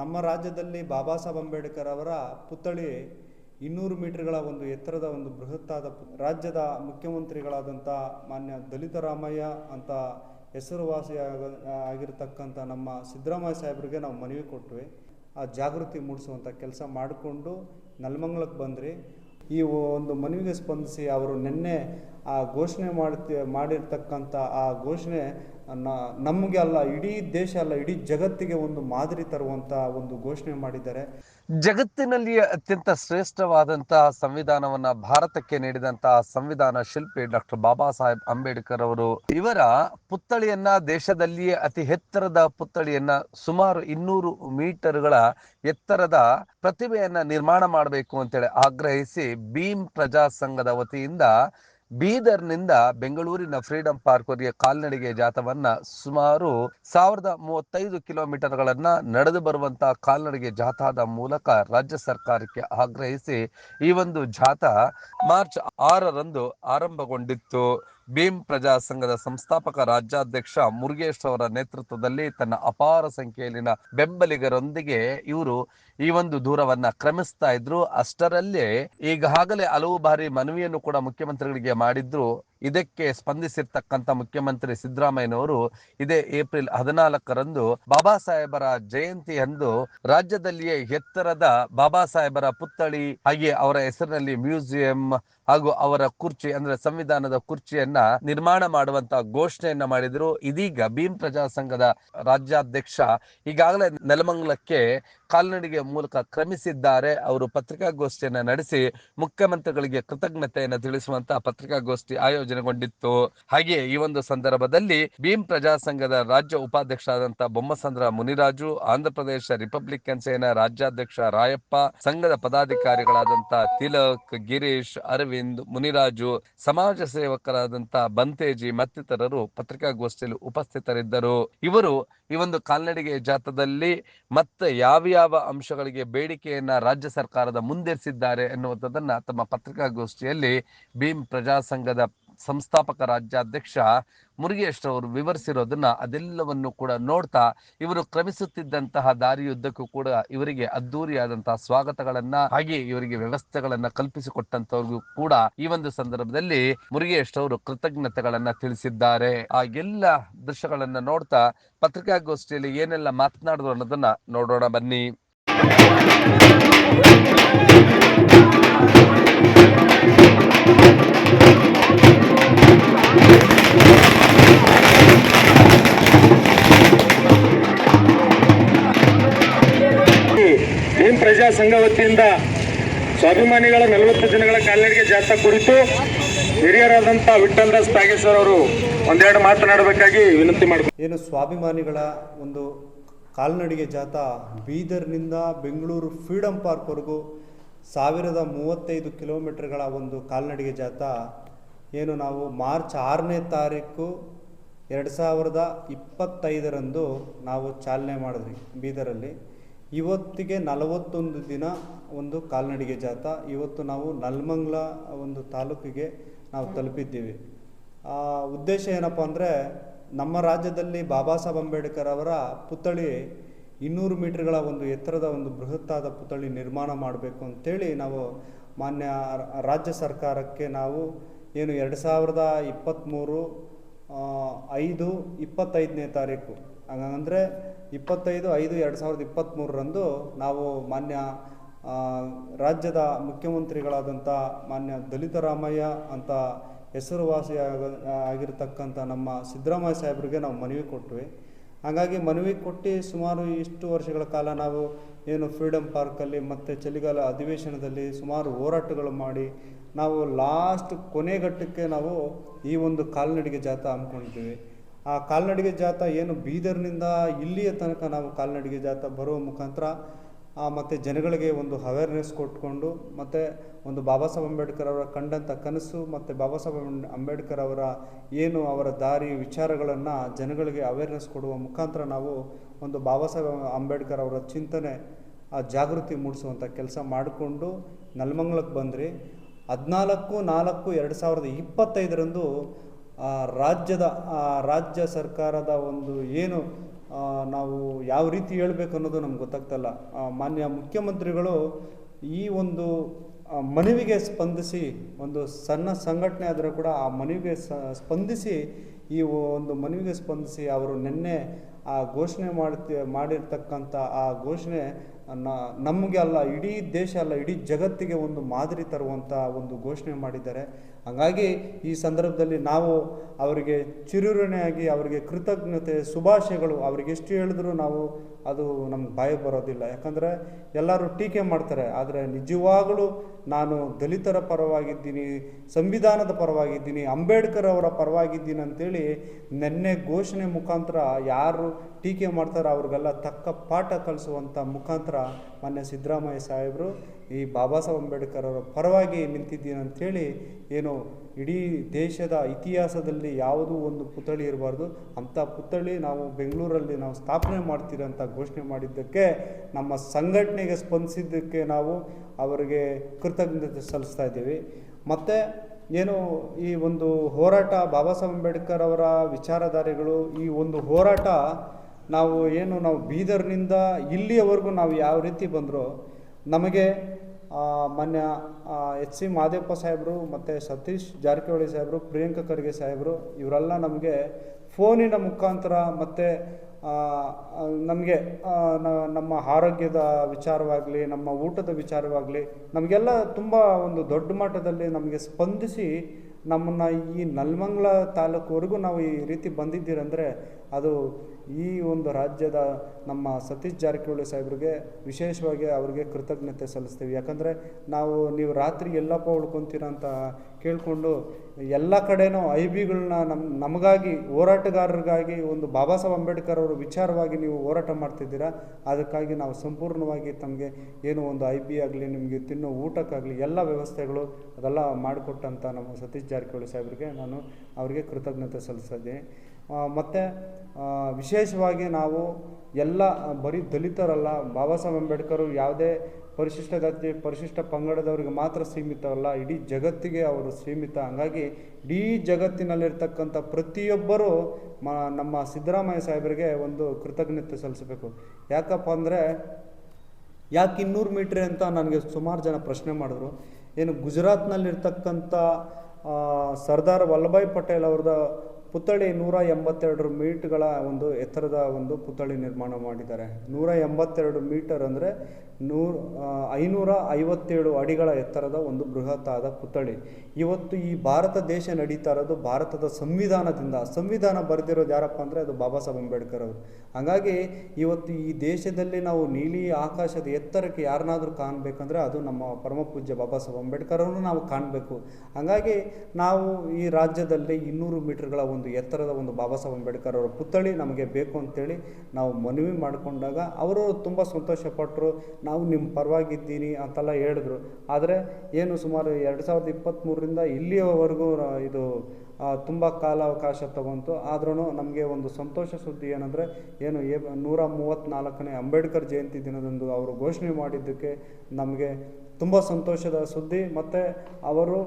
ನಮ್ಮ ರಾಜ್ಯದಲ್ಲಿ ಬಾಬಾ ಸಾಹೇಬ್ ಅಂಬೇಡ್ಕರ್ ಅವರ ಪುತ್ಥಳಿ ಇನ್ನೂರು ಮೀಟರ್ಗಳ ಒಂದು ಎತ್ತರದ ಒಂದು ಬೃಹತ್ತಾದ ರಾಜ್ಯದ ಮುಖ್ಯಮಂತ್ರಿಗಳಾದಂಥ ಮಾನ್ಯ ದಲಿತ ರಾಮಯ್ಯ ಅಂತ ಹೆಸರುವಾಸಿ ಆಗಿರತಕ್ಕಂಥ ನಮ್ಮ ಸಿದ್ದರಾಮಯ್ಯ ಸಾಹೇಬರಿಗೆ ನಾವು ಮನವಿ ಕೊಟ್ವಿ. ಆ ಜಾಗೃತಿ ಮೂಡಿಸುವಂಥ ಕೆಲಸ ಮಾಡಿಕೊಂಡು ನಲ್ಮಂಗ್ಲಕ್ಕೆ ಬಂದ್ರಿ. ಈ ಒಂದು ಮನವಿಗೆ ಸ್ಪಂದಿಸಿ ಅವರು ನಿನ್ನೆ ಆ ಘೋಷಣೆ ಮಾಡ್ತಿ, ಮಾಡಿರ್ತಕ್ಕಂಥ ಆ ಘೋಷಣೆ ನಮಗೆ ಅಲ್ಲ, ಇಡೀ ದೇಶ ಅಲ್ಲ, ಇಡೀ ಜಗತ್ತಿಗೆ ಒಂದು ಮಾದರಿ ತರುವಂಥ ಒಂದು ಘೋಷಣೆ ಮಾಡಿದ್ದಾರೆ. ಜಗತ್ತಿನಲ್ಲಿ ಅತ್ಯಂತ ಶ್ರೇಷ್ಠವಾದಂತಹ ಸಂವಿಧಾನವನ್ನ ಭಾರತಕ್ಕೆ ನೀಡಿದಂತಹ ಸಂವಿಧಾನ ಶಿಲ್ಪಿ ಡಾಕ್ಟರ್ ಬಾಬಾ ಸಾಹೇಬ್ ಅಂಬೇಡ್ಕರ್ ಅವರು, ಇವರ ಪುತ್ಥಳಿಯನ್ನ ದೇಶದಲ್ಲಿಯೇ ಅತಿ ಎತ್ತರದ ಪುತ್ಥಳಿಯನ್ನ ಸುಮಾರು ಇನ್ನೂರು ಮೀಟರ್ಗಳ ಎತ್ತರದ ಪ್ರತಿಭೆಯನ್ನ ನಿರ್ಮಾಣ ಮಾಡಬೇಕು ಅಂತೇಳಿ ಆಗ್ರಹಿಸಿ ಭೀಮ್ ಪ್ರಜಾ ಸಂಘದ ವತಿಯಿಂದ ಬೀದರ್ನಿಂದ ಬೆಂಗಳೂರಿನ ಫ್ರೀಡಂ ಪಾರ್ಕ್ವರೆಗೆ ಕಾಲ್ನಡಿಗೆ ಜಾಥವನ್ನ ಸುಮಾರು ಸಾವಿರದ ಮೂವತ್ತೈದು ಕಿಲೋಮೀಟರ್ಗಳನ್ನ ನಡೆದು ಬರುವಂತಹ ಕಾಲ್ನಡಿಗೆ ಜಾಥಾದ ಮೂಲಕ ರಾಜ್ಯ ಸರ್ಕಾರಕ್ಕೆ ಆಗ್ರಹಿಸಿ ಈ ಒಂದು ಜಾಥಾ ಮಾರ್ಚ್ ಆರರಂದು ಆರಂಭಗೊಂಡಿತ್ತು. ಭೀಮ್ ಪ್ರಜಾ ಸಂಘದ ಸಂಸ್ಥಾಪಕ ರಾಜ್ಯಾಧ್ಯಕ್ಷ ಮುರುಗೇಶ್ ಅವರ ನೇತೃತ್ವದಲ್ಲಿ ತನ್ನ ಅಪಾರ ಸಂಖ್ಯೆಯಲ್ಲಿನ ಬೆಂಬಲಿಗರೊಂದಿಗೆ ಇವರು ಈ ಒಂದು ದೂರವನ್ನ ಕ್ರಮಿಸ್ತಾ ಇದ್ರು. ಅಷ್ಟರಲ್ಲೇ ಈಗಾಗಲೇ ಹಲವು ಬಾರಿ ಮನವಿಯನ್ನು ಕೂಡ ಮುಖ್ಯಮಂತ್ರಿಗಳಿಗೆ ಮಾಡಿದ್ರು. ಇದಕ್ಕೆ ಸ್ಪಂದಿಸಿರ್ತಕ್ಕಂಥ ಮುಖ್ಯಮಂತ್ರಿ ಸಿದ್ದರಾಮಯ್ಯನವರು ಇದೇ ಏಪ್ರಿಲ್ ಹದಿನಾಲ್ಕರಂದು ಬಾಬಾ ಸಾಹೇಬರ ಜಯಂತಿಯಂದು ರಾಜ್ಯದಲ್ಲಿಯೇ ಎತ್ತರದ ಬಾಬಾ ಸಾಹೇಬರ ಪುತ್ಥಳಿ ಹಾಗೆ ಅವರ ಹೆಸರಿನಲ್ಲಿ ಮ್ಯೂಸಿಯಂ ಹಾಗೂ ಅವರ ಕುರ್ಚಿ ಅಂದ್ರೆ ಸಂವಿಧಾನದ ಕುರ್ಚಿಯನ್ನ ನಿರ್ಮಾಣ ಮಾಡುವಂತ ಘೋಷಣೆಯನ್ನ ಮಾಡಿದ್ರು. ಇದೀಗ ಭೀಮ್ ಪ್ರಜಾ ಸಂಘದ ರಾಜ್ಯಾಧ್ಯಕ್ಷ ಈಗಾಗಲೇ ನೆಲಮಂಗಲಕ್ಕೆ ಕಾಲ್ನಡಿಗೆ ಮೂಲಕ ಕ್ರಮಿಸಿದ್ದಾರೆ. ಅವರು ಪತ್ರಿಕಾಗೋಷ್ಠಿಯನ್ನು ನಡೆಸಿ ಮುಖ್ಯಮಂತ್ರಿಗಳಿಗೆ ಕೃತಜ್ಞತೆಯನ್ನು ತಿಳಿಸುವಂತಹ ಪತ್ರಿಕಾಗೋಷ್ಠಿ ಆಯೋಜನೆಗೊಂಡಿತ್ತು. ಹಾಗೆ ಈ ಒಂದು ಸಂದರ್ಭದಲ್ಲಿ ಭೀಮ್ ಪ್ರಜಾ ಸಂಘದ ರಾಜ್ಯ ಉಪಾಧ್ಯಕ್ಷರಾದಂತಹ ಬೊಮ್ಮಸಂದ್ರ ಮುನಿರಾಜು ಆಂಧ್ರ ಪ್ರದೇಶ ರಿಪಬ್ಲಿಕನ್ ಸೇನಾ ರಾಜ್ಯಾಧ್ಯಕ್ಷ ರಾಯಪ್ಪ, ಸಂಘದ ಪದಾಧಿಕಾರಿಗಳಾದಂತಹ ತಿಲಕ್, ಗಿರೀಶ್, ಅರವಿಂದ್ ಮುನಿರಾಜು, ಸಮಾಜ ಸೇವಕರಾದಂತಹ ಬಂತೇಜಿ ಮತ್ತಿತರರು ಪತ್ರಿಕಾಗೋಷ್ಠಿಯಲ್ಲಿ ಉಪಸ್ಥಿತರಿದ್ದರು. ಇವರು ಈ ಒಂದು ಕಾಲ್ನಡಿಗೆ ಜಾಥಾದಲ್ಲಿ ಮತ್ತೆ ಯಾವ ಯಾವ ಅಂಶಗಳಿಗೆ ಬೇಡಿಕೆಯನ್ನ ರಾಜ್ಯ ಸರ್ಕಾರದ ಮುಂದಿರಿಸಿದ್ದಾರೆ ಎನ್ನುವಂಥದ್ದನ್ನ ತಮ್ಮ ಪತ್ರಿಕಾಗೋಷ್ಠಿಯಲ್ಲಿ ಭೀಮ್ ಪ್ರಜಾ ಸಂಘದ ಸಂಸ್ಥಾಪಕ ರಾಜ್ಯಾಧ್ಯಕ್ಷ ಮುರುಗೇಶ್ ಅವರು ವಿವರಿಸಿರೋದನ್ನ ಅದೆಲ್ಲವನ್ನು ಕೂಡ ನೋಡ್ತಾ ಇವರು ಕ್ರಮಿಸುತ್ತಿದ್ದಂತಹ ದಾರಿಯುದ್ದಕ್ಕೂ ಕೂಡ ಇವರಿಗೆ ಅದ್ದೂರಿಯಾದಂತಹ ಸ್ವಾಗತಗಳನ್ನ ಹಾಗೆ ಇವರಿಗೆ ವ್ಯವಸ್ಥೆಗಳನ್ನ ಕಲ್ಪಿಸಿಕೊಟ್ಟಂತವ್ರಿಗೂ ಕೂಡ ಈ ಒಂದು ಸಂದರ್ಭದಲ್ಲಿ ಮುರುಗೇಶ್ ಅವರು ಕೃತಜ್ಞತೆಗಳನ್ನ ತಿಳಿಸಿದ್ದಾರೆ. ಆ ಎಲ್ಲ ದೃಶ್ಯಗಳನ್ನ ನೋಡ್ತಾ ಪತ್ರಿಕಾಗೋಷ್ಠಿಯಲ್ಲಿ ಏನೆಲ್ಲ ಮಾತನಾಡಿದ್ರು ಅನ್ನೋದನ್ನ ನೋಡೋಣ ಬನ್ನಿ. ಪ್ರಜಾ ಸಂಘ ವತಿಯಿಂದ ಸ್ವಾಭಿಮಾನಿಗಳ ನಲವತ್ತು ದಿನಗಳ ಕಾಲ್ನಡಿಗೆ ಜಾಥಾ ಕುರಿತು ಹಿರಿಯರಾದಂಥ ದಾಸ್ ಪ್ಯಾಗೇಶ್ವರ್ ಅವರು ಒಂದೆರಡು ಮಾತನಾಡಬೇಕಾಗಿ ವಿನಂತಿ ಮಾಡ್ತಾರೆ ಏನು ಸ್ವಾಭಿಮಾನಿಗಳ ಒಂದು ಕಾಲ್ನಡಿಗೆ ಜಾಥಾ ಬೀದರ್ನಿಂದ ಬೆಂಗಳೂರು ಫ್ರೀಡಂ ಪಾರ್ಕ್ವರೆಗೂ ಸಾವಿರದ ಮೂವತ್ತೈದು ಕಿಲೋಮೀಟರ್ಗಳ ಒಂದು ಕಾಲ್ನಡಿಗೆ ಜಾಥಾ. ಏನು ನಾವು ಮಾರ್ಚ್ ಆರನೇ ತಾರೀಕು ಎರಡು ಸಾವಿರದ ಇಪ್ಪತ್ತೈದರಂದು ನಾವು ಚಾಲನೆ ಮಾಡಿದ್ವಿ ಬೀದರಲ್ಲಿ. ಇವತ್ತಿಗೆ ನಲವತ್ತೊಂದು ದಿನ ಒಂದು ಕಾಲ್ನಡಿಗೆ ಜಾಥಾ ಇವತ್ತು ನಾವು ನಲ್ಮಂಗ್ಲ ಒಂದು ತಾಲೂಕಿಗೆ ನಾವು ತಲುಪಿದ್ದೀವಿ. ಆ ಉದ್ದೇಶ ಏನಪ್ಪ ಅಂದರೆ ನಮ್ಮ ರಾಜ್ಯದಲ್ಲಿ ಬಾಬಾ ಸಾಹೇಬ್ ಅಂಬೇಡ್ಕರ್ ಅವರ ಪುತ್ಥಳಿ ಇನ್ನೂರು ಮೀಟರ್ಗಳ ಒಂದು ಎತ್ತರದ ಒಂದು ಬೃಹತ್ತಾದ ಪುತ್ಥಳಿ ನಿರ್ಮಾಣ ಮಾಡಬೇಕು ಅಂತೇಳಿ ನಾವು ಮಾನ್ಯ ರಾಜ್ಯ ಸರ್ಕಾರಕ್ಕೆ ನಾವು ಏನು ಎರಡು ಸಾವಿರದ ಇಪ್ಪತ್ತ್ಮೂರು ಐದು, ಇಪ್ಪತ್ತೈದನೇ ತಾರೀಕು. ಹಂಗಂದರೆ ಇಪ್ಪತ್ತೈದು, ಐದು, ಎರಡು ಸಾವಿರದ ಇಪ್ಪತ್ತ್ಮೂರರಂದು ನಾವು ಮಾನ್ಯ ರಾಜ್ಯದ ಮುಖ್ಯಮಂತ್ರಿಗಳಾದಂಥ ಮಾನ್ಯ ದಲಿತರಾಮಯ್ಯ ಅಂತ ಹೆಸರುವಾಸಿ ಆಗ, ಆಗಿರತಕ್ಕಂಥ ನಮ್ಮ ಸಿದ್ದರಾಮಯ್ಯ ಸಾಹೇಬರಿಗೆ ನಾವು ಮನವಿ ಕೊಟ್ವಿ. ಹಾಗಾಗಿ ಮನವಿ ಕೊಟ್ಟು ಸುಮಾರು ಇಷ್ಟು ವರ್ಷಗಳ ಕಾಲ ನಾವು ಏನು ಫ್ರೀಡಮ್ ಪಾರ್ಕಲ್ಲಿ ಮತ್ತು ಚಳಿಗಾಲ ಅಧಿವೇಶನದಲ್ಲಿ ಸುಮಾರು ಹೋರಾಟಗಳು ಮಾಡಿ ನಾವು ಲಾಸ್ಟ್ ಕೊನೆಗಟ್ಟಕ್ಕೆ ನಾವು ಈ ಒಂದು ಕಾಲ್ನಡಿಗೆ ಜಾಥಾ ಹಮ್ಮಿಕೊಂಡಿದ್ದೀವಿ ಆ ಕಾಲ್ನಡಿಗೆ ಜಾತ ಏನು ಬೀದರ್ನಿಂದ ಇಲ್ಲಿಯ ತನಕ ನಾವು ಕಾಲ್ನಡಿಗೆ ಜಾತ ಬರುವ ಮುಖಾಂತರ ಮತ್ತು ಜನಗಳಿಗೆ ಒಂದು ಅವೇರ್ನೆಸ್ ಕೊಟ್ಕೊಂಡು, ಮತ್ತು ಒಂದು ಬಾಬಾ ಸಾಹೇಬ್ ಅಂಬೇಡ್ಕರ್ ಅವರ ಕಂಡಂಥ ಕನಸು, ಮತ್ತು ಬಾಬಾ ಸಾಹೇಬ್ ಅಂಬೇಡ್ಕರ್ ಅವರ ಏನು ಅವರ ದಾರಿ ವಿಚಾರಗಳನ್ನು ಜನಗಳಿಗೆ ಅವೇರ್ನೆಸ್ ಕೊಡುವ ಮುಖಾಂತರ ನಾವು ಒಂದು ಬಾಬಾ ಸಾಹೇಬ್ ಅಂಬೇಡ್ಕರ್ ಅವರ ಚಿಂತನೆ, ಆ ಜಾಗೃತಿ ಮೂಡಿಸುವಂಥ ಕೆಲಸ ಮಾಡಿಕೊಂಡು ನಲ್ಮಂಗ್ಲಕ್ಕೆ ಬಂದ್ರಿ. ಹದಿನಾಲ್ಕು, ನಾಲ್ಕು, ಎರಡು ಸಾವಿರದ ಇಪ್ಪತ್ತೈದರಂದು ಆ, ರಾಜ್ಯದ ಆ, ರಾಜ್ಯ ಸರ್ಕಾರದ ಒಂದು ಏನು ನಾವು ಯಾವ ರೀತಿ ಹೇಳಬೇಕು ಅನ್ನೋದು ನಮ್ಗೆ ಗೊತ್ತಾಗ್ತಲ್ಲ. ಮಾನ್ಯ ಮುಖ್ಯಮಂತ್ರಿಗಳು ಈ ಒಂದು ಮನವಿಗೆ ಸ್ಪಂದಿಸಿ ಒಂದು ಸಣ್ಣ ಸಂಘಟನೆ ಆದರೂ ಕೂಡ ಆ ಮನವಿಗೆ ಸ್ಪಂದಿಸಿ ಈ ಒಂದು ಮನವಿಗೆ ಸ್ಪಂದಿಸಿ ಅವರು ನಿನ್ನೆ ಆ ಘೋಷಣೆ ಮಾಡ್ತಿ ಮಾಡಿರ್ತಕ್ಕಂಥ ಆ ಘೋಷಣೆ ನಮಗೆ ಅಲ್ಲ, ಇಡೀ ದೇಶ ಅಲ್ಲ, ಇಡೀ ಜಗತ್ತಿಗೆ ಒಂದು ಮಾದರಿ ತರುವಂಥ ಒಂದು ಘೋಷಣೆ ಮಾಡಿದ್ದಾರೆ. ಹಾಗಾಗಿ ಈ ಸಂದರ್ಭದಲ್ಲಿ ನಾವು ಅವರಿಗೆ ಚಿರುರಣೆಯಾಗಿ ಅವರಿಗೆ ಕೃತಜ್ಞತೆ, ಶುಭಾಶಯಗಳು, ಅವರಿಗೆ ಎಷ್ಟು ಹೇಳಿದ್ರು ನಾವು ಅದು ನಮ್ಗೆ ಬಾಯಿ ಬರೋದಿಲ್ಲ. ಯಾಕಂದರೆ ಎಲ್ಲರೂ ಟೀಕೆ ಮಾಡ್ತಾರೆ. ಆದರೆ ನಿಜವಾಗಲೂ ನಾನು ದಲಿತರ ಪರವಾಗಿದ್ದೀನಿ, ಸಂವಿಧಾನದ ಪರವಾಗಿದ್ದೀನಿ, ಅಂಬೇಡ್ಕರ್ ಅವರ ಪರವಾಗಿದ್ದೀನಿ ಅಂತೇಳಿ ನಿನ್ನೆ ಘೋಷಣೆ ಮುಖಾಂತರ ಯಾರು ಟೀಕೆ ಮಾಡ್ತಾರೋ ಅವ್ರಿಗೆಲ್ಲ ತಕ್ಕ ಪಾಠ ಕಲಿಸುವಂಥ ಮುಖಾಂತರ ಮೊನ್ನೆ ಸಿದ್ದರಾಮಯ್ಯ ಸಾಹೇಬರು ಈ ಬಾಬಾ ಸಾಹೇಬ್ ಅಂಬೇಡ್ಕರ್ ಅವರ ಪರವಾಗಿ ನಿಂತಿದ್ದೀನಿ ಅಂಥೇಳಿ ಏನು ಇಡೀ ದೇಶದ ಇತಿಹಾಸದಲ್ಲಿ ಯಾವುದೂ ಒಂದು ಪುತ್ಥಳಿ ಇರಬಾರ್ದು. ಅಂಥ ಪುತ್ಥಳಿ ನಾವು ಬೆಂಗಳೂರಲ್ಲಿ ನಾವು ಸ್ಥಾಪನೆ ಮಾಡ್ತೀರ ಅಂತ ಘೋಷಣೆ ಮಾಡಿದ್ದಕ್ಕೆ, ನಮ್ಮ ಸಂಘಟನೆಗೆ ಸ್ಪಂದಿಸಿದ್ದಕ್ಕೆ ನಾವು ಅವರಿಗೆ ಕೃತಜ್ಞತೆ ಸಲ್ಲಿಸ್ತಾ ಇದ್ದೀವಿ. ಮತ್ತು ಏನು ಈ ಒಂದು ಹೋರಾಟ ಬಾಬಾ ಸಾಹೇಬ್ ಅಂಬೇಡ್ಕರ್ ಅವರ ವಿಚಾರಧಾರೆಗಳು, ಈ ಒಂದು ಹೋರಾಟ ನಾವು ಏನು ನಾವು ಬೀದರ್ನಿಂದ ಇಲ್ಲಿಯವರೆಗೂ ನಾವು ಯಾವ ರೀತಿ ಬಂದರೂ ನಮಗೆ ಮಾನ್ಯ ಎಚ್ ಸಿ ಮಾದೇವಪ್ಪ ಸಾಹೇಬರು ಮತ್ತು ಸತೀಶ್ ಜಾರಕಿಹೊಳಿ ಸಾಹೇಬರು, ಪ್ರಿಯಾಂಕ ಖರ್ಗೆ ಸಾಹೇಬರು, ಇವರೆಲ್ಲ ನಮಗೆ ಫೋನಿನ ಮುಖಾಂತರ ಮತ್ತು ನಮಗೆ ನಮ್ಮ ಆರೋಗ್ಯದ ವಿಚಾರವಾಗಲಿ, ನಮ್ಮ ಊಟದ ವಿಚಾರವಾಗಲಿ, ನಮಗೆಲ್ಲ ತುಂಬ ಒಂದು ದೊಡ್ಡ ಮಟ್ಟದಲ್ಲಿ ನಮಗೆ ಸ್ಪಂದಿಸಿ ನಮ್ಮನ್ನು ಈ ನಲ್ಮಂಗ್ಲ ತಾಲೂಕುವರೆಗೂ ನಾವು ಈ ರೀತಿ ಬಂದಿದ್ದೀರಂದರೆ ಅದು ಈ ಒಂದು ರಾಜ್ಯದ ನಮ್ಮ ಸತೀಶ್ ಜಾರಕಿಹೊಳಿ ಸಾಹೇಬ್ರಿಗೆ ವಿಶೇಷವಾಗಿ ಅವರಿಗೆ ಕೃತಜ್ಞತೆ ಸಲ್ಲಿಸ್ತೀವಿ. ಯಾಕಂದರೆ ನಾವು ನೀವು ರಾತ್ರಿ ಎಲ್ಲಪ್ಪ ಉಳ್ಕೊತೀರ ಅಂತ ಕೇಳಿಕೊಂಡು ಎಲ್ಲ ಕಡೆನೂ ಐ ಬಿಗಳನ್ನ ನಮ್ಮ ನಮಗಾಗಿ, ಹೋರಾಟಗಾರರಿಗಾಗಿ ಒಂದು ಬಾಬಾ ಸಾಹೇಬ್ ಅಂಬೇಡ್ಕರ್ ಅವರ ವಿಚಾರವಾಗಿ ನೀವು ಹೋರಾಟ ಮಾಡ್ತಿದ್ದೀರಾ? ಅದಕ್ಕಾಗಿ ನಾವು ಸಂಪೂರ್ಣವಾಗಿ ತಮಗೆ ಏನು ಒಂದು ಐ ಬಿ ಆಗಲಿ, ನಿಮಗೆ ತಿನ್ನೋ ಊಟಕ್ಕಾಗಲಿ, ಎಲ್ಲ ವ್ಯವಸ್ಥೆಗಳು ಅದೆಲ್ಲ ಮಾಡಿಕೊಟ್ಟಂಥ ನಮ್ಮ ಸತೀಶ್ ಜಾರಕಿಹೊಳಿ ಸಾಹೇಬ್ರಿಗೆ ನಾನು ಅವರಿಗೆ ಕೃತಜ್ಞತೆ ಸಲ್ಲಿಸ್ತಾ ಇದ್ದೀನಿ. ಮತ್ತು ವಿಶೇಷವಾಗಿ ನಾವು ಎಲ್ಲ ಬರೀ ದಲಿತರಲ್ಲ, ಬಾಬಾ ಸಾಹೇಬ್ ಅಂಬೇಡ್ಕರ್ ಯಾವುದೇ ಪರಿಶಿಷ್ಟ ಜಾತಿ, ಪರಿಶಿಷ್ಟ ಪಂಗಡದವರಿಗೆ ಮಾತ್ರ ಸೀಮಿತವಲ್ಲ, ಇಡೀ ಜಗತ್ತಿಗೆ ಅವರು ಸೀಮಿತ. ಹಂಗಾಗಿ ಇಡೀ ಜಗತ್ತಿನಲ್ಲಿರ್ತಕ್ಕಂಥ ಪ್ರತಿಯೊಬ್ಬರೂ ಮ, ನಮ್ಮ ಸಿದ್ದರಾಮಯ್ಯ ಸಾಹೇಬರಿಗೆ ಒಂದು ಕೃತಜ್ಞತೆ ಸಲ್ಲಿಸಬೇಕು. ಯಾಕಪ್ಪ ಅಂದರೆ, ಯಾಕೆ ಇನ್ನೂರು ಮೀಟ್ರ್ ಅಂತ ನನಗೆ ಸುಮಾರು ಜನ ಪ್ರಶ್ನೆ ಮಾಡಿದ್ರು. ಏನು ಗುಜರಾತ್ನಲ್ಲಿರ್ತಕ್ಕಂಥ ಸರ್ದಾರ್ ವಲ್ಲಭಾಯ್ ಪಟೇಲ್ ಅವ್ರದ ಪುತ್ಥಳಿ ನೂರ ಎಂಬತ್ತೆರಡು ಮೀಟ್ಗಳ ಒಂದು ಎತ್ತರದ ಒಂದು ಪುತ್ಥಳಿ ನಿರ್ಮಾಣ ಮಾಡಿದ್ದಾರೆ. ನೂರ ಎಂಬತ್ತೆರಡು ಮೀಟರ್ ಅಂದರೆ ನೂರ ಐನೂರ ಐವತ್ತೇಳು ಅಡಿಗಳ ಎತ್ತರದ ಒಂದು ಬೃಹತ್ತಾದ ಪುತ್ಥಳಿ. ಇವತ್ತು ಈ ಭಾರತ ದೇಶ ನಡೀತಾ ಇರೋದು ಭಾರತದ ಸಂವಿಧಾನದಿಂದ. ಸಂವಿಧಾನ ಬರೆದಿರೋದು ಯಾರಪ್ಪ ಅಂದರೆ ಅದು ಬಾಬಾ ಸಾಹೇಬ್ ಅಂಬೇಡ್ಕರ್ ಅವರು. ಹಾಗಾಗಿ ಇವತ್ತು ಈ ದೇಶದಲ್ಲಿ ನಾವು ನೀಲಿ ಆಕಾಶದ ಎತ್ತರಕ್ಕೆ ಯಾರನ್ನಾದರೂ ಕಾಣಬೇಕಂದ್ರೆ ಅದು ನಮ್ಮ ಪರಮ ಪೂಜ್ಯ ಬಾಬಾ ಸಾಹೇಬ್ ಅಂಬೇಡ್ಕರ್ ಅವರನ್ನು ನಾವು ಕಾಣಬೇಕು. ಹಾಗಾಗಿ ನಾವು ಈ ರಾಜ್ಯದಲ್ಲಿ ಇನ್ನೂರು ಮೀಟರ್ಗಳ ಒಂದು ಎತ್ತರದ ಒಂದು ಬಾಬಾ ಸಾಹೇಬ್ ಅಂಬೇಡ್ಕರ್ ಅವರ ಪುತ್ಥಳಿ ನಮಗೆ ಬೇಕು ಅಂತೇಳಿ ನಾವು ಮನವಿ ಮಾಡಿಕೊಂಡಾಗ ಅವರು ತುಂಬ ಸಂತೋಷಪಟ್ಟರು ನಾವು ನಿಮ್ಮ ಪರವಾಗಿದ್ದೀನಿ ಅಂತೆಲ್ಲ ಹೇಳಿದ್ರು. ಆದರೆ ಏನು ಸುಮಾರು ಎರಡು ಸಾವಿರದ ಇಪ್ಪತ್ತ್ಮೂರರಿಂದ ಇಲ್ಲಿಯವರೆಗೂ ಇದು ತುಂಬ ಕಾಲಾವಕಾಶ ತಗೊಂತು. ಆದ್ರೂ ನಮಗೆ ಒಂದು ಸಂತೋಷ ಸುದ್ದಿ ಏನಂದರೆ, ಏನು ಏ ನೂರ ಮೂವತ್ತ್ನಾಲ್ಕನೇ ಅಂಬೇಡ್ಕರ್ ಜಯಂತಿ ದಿನದಂದು ಅವರು ಘೋಷಣೆ ಮಾಡಿದ್ದಕ್ಕೆ ನಮಗೆ ತುಂಬ ಸಂತೋಷದ ಸುದ್ದಿ. ಮತ್ತು ಅವರು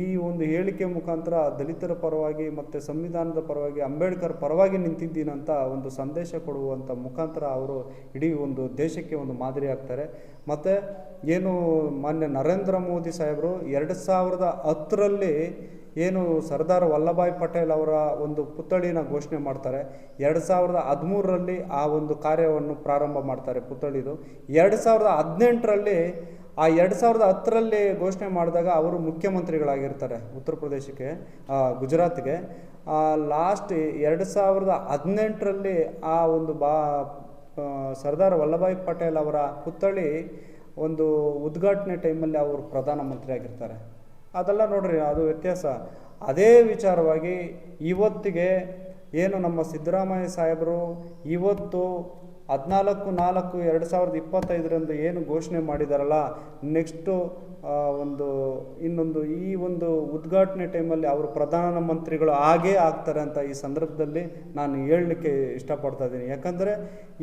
ಈ ಒಂದು ಹೇಳಿಕೆ ಮುಖಾಂತರ ದಲಿತರ ಪರವಾಗಿ ಮತ್ತು ಸಂವಿಧಾನದ ಪರವಾಗಿ ಅಂಬೇಡ್ಕರ್ ಪರವಾಗಿ ನಿಂತಿದ್ದೀನಂತ ಒಂದು ಸಂದೇಶ ಕೊಡುವಂಥ ಮುಖಾಂತರ ಅವರು ಇಡೀ ಒಂದು ದೇಶಕ್ಕೆ ಒಂದು ಮಾದರಿ ಆಗ್ತಾರೆ. ಮತ್ತು ಏನು ಮಾನ್ಯ ನರೇಂದ್ರ ಮೋದಿ ಸಾಹೇಬರು ಎರಡು ಸಾವಿರದ ಹತ್ತರಲ್ಲಿ ಏನು ಸರ್ದಾರ್ ವಲ್ಲಭಾಯ್ ಪಟೇಲ್ ಅವರ ಒಂದು ಪುತ್ಥಳಿನ ಘೋಷಣೆ ಮಾಡ್ತಾರೆ. ಎರಡು ಸಾವಿರದ ಹದಿಮೂರರಲ್ಲಿ ಆ ಒಂದು ಕಾರ್ಯವನ್ನು ಪ್ರಾರಂಭ ಮಾಡ್ತಾರೆ ಪುತ್ಥಳಿದು. ಎರಡು ಸಾವಿರದ ಹದಿನೆಂಟರಲ್ಲಿ ಆ ಎರಡು ಸಾವಿರದ ಹತ್ತರಲ್ಲಿ ಘೋಷಣೆ ಮಾಡಿದಾಗ ಅವರು ಮುಖ್ಯಮಂತ್ರಿಗಳಾಗಿರ್ತಾರೆ ಉತ್ತರ ಪ್ರದೇಶಕ್ಕೆ ಗುಜರಾತ್ಗೆ. ಲಾಸ್ಟ್ ಎರಡು ಸಾವಿರದ ಹದಿನೆಂಟರಲ್ಲಿ ಆ ಒಂದು ಬಾ ಸರ್ದಾರ್ ವಲ್ಲಭಾಯ್ ಪಟೇಲ್ ಅವರ ಪುತ್ಥಳಿ ಒಂದು ಉದ್ಘಾಟನೆ ಟೈಮಲ್ಲಿ ಅವರು ಪ್ರಧಾನಮಂತ್ರಿ ಆಗಿರ್ತಾರೆ. ಅದೆಲ್ಲ ನೋಡ್ರಿ, ಅದು ವ್ಯತ್ಯಾಸ. ಅದೇ ವಿಚಾರವಾಗಿ ಇವತ್ತಿಗೆ ಏನು ನಮ್ಮ ಸಿದ್ದರಾಮಯ್ಯ ಸಾಹೇಬರು, ಇವತ್ತು ಹದಿನಾಲ್ಕು, ನಾಲ್ಕು, ಎರಡು ಸಾವಿರದ ಇಪ್ಪತ್ತೈದರಂದು ಏನು ಘೋಷಣೆ ಮಾಡಿದಾರಲ್ಲ? ನೆಕ್ಸ್ಟು ಒಂದು, ಇನ್ನೊಂದು, ಈ ಒಂದು ಉದ್ಘಾಟನೆ ಟೈಮಲ್ಲಿ ಅವರು ಪ್ರಧಾನಮಂತ್ರಿಗಳು ಆಗೇ ಆಗ್ತಾರೆ ಅಂತ ಈ ಸಂದರ್ಭದಲ್ಲಿ ನಾನು ಹೇಳಲಿಕ್ಕೆ ಇಷ್ಟಪಡ್ತಾ ಇದ್ದೀನಿ. ಯಾಕಂದರೆ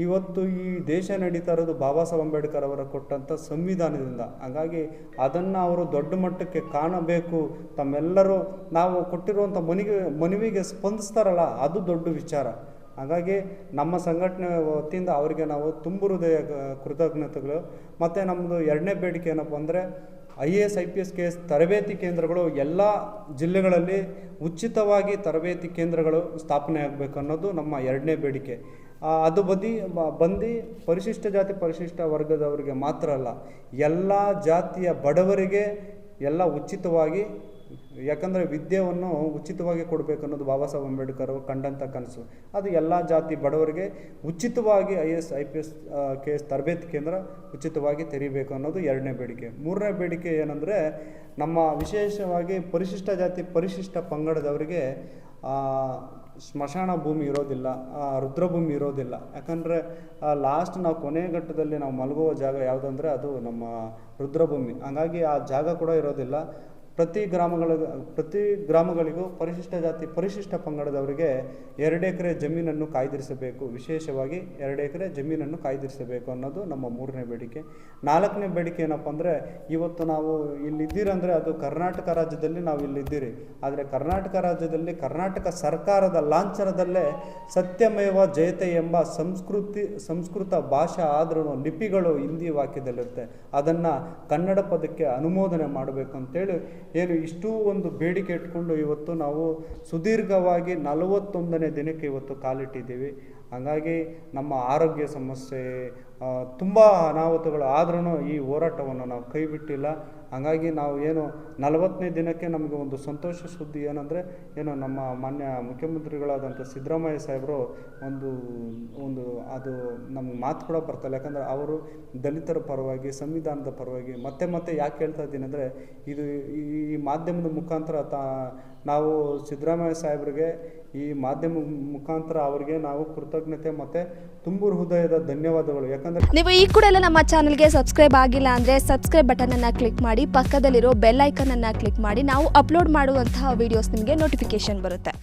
ಇವತ್ತು ಈ ದೇಶ ನಡೀತಾ ಇರೋದು ಬಾಬಾ ಸಾಹೇಬ್ ಅಂಬೇಡ್ಕರ್ ಅವರ ಕೊಟ್ಟಂಥ ಸಂವಿಧಾನದಿಂದ. ಹಾಗಾಗಿ ಅದನ್ನು ಅವರು ದೊಡ್ಡ ಮಟ್ಟಕ್ಕೆ ಕಾಣಬೇಕು. ತಮ್ಮೆಲ್ಲರೂ ನಾವು ಕೊಟ್ಟಿರುವಂಥ ಮನಿಗೆ, ಮನವಿಗೆ ಸ್ಪಂದಿಸ್ತಾರಲ್ಲ, ಅದು ದೊಡ್ಡ ವಿಚಾರ. ಹಾಗಾಗಿ ನಮ್ಮ ಸಂಘಟನೆ ವತಿಯಿಂದ ಅವರಿಗೆ ನಾವು ತುಂಬು ಹೃದಯ ಕೃತಜ್ಞತೆಗಳು. ಮತ್ತು ನಮ್ಮದು ಎರಡನೇ ಬೇಡಿಕೆ ಏನಪ್ಪ ಅಂದರೆ I A S, I P S K S ತರಬೇತಿ ಕೇಂದ್ರಗಳು ಎಲ್ಲ ಜಿಲ್ಲೆಗಳಲ್ಲಿ ಉಚಿತವಾಗಿ ತರಬೇತಿ ಕೇಂದ್ರಗಳು ಸ್ಥಾಪನೆ ಆಗಬೇಕು ಅನ್ನೋದು ನಮ್ಮ ಎರಡನೇ ಬೇಡಿಕೆ. ಅದು ಬದಿ ಬಂದು ಪರಿಶಿಷ್ಟ ಜಾತಿ, ಪರಿಶಿಷ್ಟ ವರ್ಗದವರಿಗೆ ಮಾತ್ರ ಅಲ್ಲ, ಎಲ್ಲ ಜಾತಿಯ ಬಡವರಿಗೆ ಎಲ್ಲ ಉಚಿತವಾಗಿ ಯಾಕಂದರೆ ವಿದ್ಯೆಯನ್ನು ಉಚಿತವಾಗಿ ಕೊಡಬೇಕು ಅನ್ನೋದು ಬಾಬಾ ಸಾಹೇಬ್ ಅಂಬೇಡ್ಕರ್ ಕಂಡಂಥ ಕನಸು. ಅದು ಎಲ್ಲ ಜಾತಿ ಬಡವರಿಗೆ ಉಚಿತವಾಗಿ I S, I P S K S ತರಬೇತಿ ಕೇಂದ್ರ ಉಚಿತವಾಗಿ ತೆರೀಬೇಕು ಅನ್ನೋದು ಎರಡನೇ ಬೇಡಿಕೆ. ಮೂರನೇ ಬೇಡಿಕೆ ಏನಂದರೆ ನಮ್ಮ ವಿಶೇಷವಾಗಿ ಪರಿಶಿಷ್ಟ ಜಾತಿ, ಪರಿಶಿಷ್ಟ ಪಂಗಡದವರಿಗೆ ಸ್ಮಶಾನ ಭೂಮಿ ಇರೋದಿಲ್ಲ ರುದ್ರಭೂಮಿ ಇರೋದಿಲ್ಲ. ಯಾಕಂದರೆ ಲಾಸ್ಟ್ ನಾವು ಕೊನೆ ಘಟ್ಟದಲ್ಲಿ ನಾವು ಮಲಗುವ ಜಾಗ ಯಾವುದಂದರೆ ಅದು ನಮ್ಮ ರುದ್ರಭೂಮಿ. ಹಾಗಾಗಿ ಆ ಜಾಗ ಕೂಡ ಇರೋದಿಲ್ಲ. ಪ್ರತಿ ಗ್ರಾಮಗಳ ಪ್ರತಿ ಗ್ರಾಮಗಳಿಗೂ ಪರಿಶಿಷ್ಟ ಜಾತಿ, ಪರಿಶಿಷ್ಟ ಪಂಗಡದವರಿಗೆ ಎರಡು ಎಕರೆ ಜಮೀನನ್ನು ಕಾಯ್ದಿರಿಸಬೇಕು. ವಿಶೇಷವಾಗಿ ಎರಡು ಎಕರೆ ಜಮೀನನ್ನು ಕಾಯ್ದಿರಿಸಬೇಕು ಅನ್ನೋದು ನಮ್ಮ ಮೂರನೇ ಬೇಡಿಕೆ. ನಾಲ್ಕನೇ ಬೇಡಿಕೆ ಏನಪ್ಪ ಅಂದರೆ, ಇವತ್ತು ನಾವು ಇಲ್ಲಿದ್ದೀರಂದರೆ ಅದು ಕರ್ನಾಟಕ ರಾಜ್ಯದಲ್ಲಿ ನಾವು ಇಲ್ಲಿದ್ದೀರಿ. ಆದರೆ ಕರ್ನಾಟಕ ರಾಜ್ಯದಲ್ಲಿ ಕರ್ನಾಟಕ ಸರ್ಕಾರದ ಲಾಂಛನದಲ್ಲೇ ಸತ್ಯಮೇವ ಜಯತೆ ಎಂಬ ಸಂಸ್ಕೃತಿ, ಸಂಸ್ಕೃತ ಭಾಷಾ ಆದ್ರೂ ಲಿಪಿಗಳು ಹಿಂದಿ ವಾಕ್ಯದಲ್ಲಿರುತ್ತೆ. ಅದನ್ನು ಕನ್ನಡ ಪದಕ್ಕೆ ಅನುಮೋದನೆ ಮಾಡಬೇಕು ಅಂತೇಳಿ ಏನು ಇಷ್ಟು ಒಂದು ಬೇಡಿಕೆ ಇಟ್ಕೊಂಡು ಇವತ್ತು ನಾವು ಸುದೀರ್ಘವಾಗಿ ನಲವತ್ತೊಂದನೇ ದಿನಕ್ಕೆ ಇವತ್ತು ಕಾಲಿಟ್ಟಿದ್ದೀವಿ. ಹಾಗಾಗಿ ನಮ್ಮ ಆರೋಗ್ಯ ಸಮಸ್ಯೆ ತುಂಬ ಅನಾಹುತಗಳು ಆದ್ರೂ ಈ ಹೋರಾಟವನ್ನು ನಾವು ಕೈ ಬಿಟ್ಟಿಲ್ಲ ಹಾಗಾಗಿ ನಾವು ಏನು ನಲವತ್ತನೇ ದಿನಕ್ಕೆ ನಮಗೆ ಒಂದು ಸಂತೋಷ ಸುದ್ದಿ ಏನಂದರೆ, ಏನು ನಮ್ಮ ಮಾನ್ಯ ಮುಖ್ಯಮಂತ್ರಿಗಳಾದಂಥ ಸಿದ್ದರಾಮಯ್ಯ ಸಾಹೇಬರು ಒಂದು ಒಂದು ಅದು ನಮ್ಗೆ ಮಾತು ಕೂಡ ಬರ್ತಲ್ಲ. ಯಾಕಂದರೆ ಅವರು ದಲಿತರ ಪರವಾಗಿ, ಸಂವಿಧಾನದ ಪರವಾಗಿ ಮತ್ತೆ ಮತ್ತೆ ಯಾಕೆ ಹೇಳ್ತಾ ಇದ್ದೀನಿ ಅಂದರೆ, ಇದು ಈ ಮಾಧ್ಯಮದ ಮುಖಾಂತರ ತಾ, ನಾವು ಸಿದ್ದರಾಮಯ್ಯ ಸಾಹೇಬ್ರಿಗೆ ಈ ಮಾಧ್ಯಮ ಮುಖಾಂತರ ಅವರಿಗೆ ನಾವು ಕೃತಜ್ಞತೆ ಮತ್ತೆ ತುಂಬು ಹೃದಯದ ಧನ್ಯವಾದಗಳು. ಯಾಕಂದ್ರೆ ನೀವು ಈ ಕೂಡ ಎಲ್ಲ ನಮ್ಮ ಚಾನಲ್ಗೆ ಸಬ್ಸ್ಕ್ರೈಬ್ ಆಗಿಲ್ಲ ಅಂದರೆ ಸಬ್ಸ್ಕ್ರೈಬ್ ಬಟನ್ ಅನ್ನ ಕ್ಲಿಕ್ ಮಾಡಿ, ಪಕ್ಕದಲ್ಲಿರೋ ಬೆಲ್ ಐಕನ್ ಅನ್ನ ಕ್ಲಿಕ್ ಮಾಡಿ, ನಾವು ಅಪ್ಲೋಡ್ ಮಾಡುವಂತಹ ವಿಡಿಯೋಸ್ ನಿಮಗೆ ನೋಟಿಫಿಕೇಶನ್ ಬರುತ್ತೆ.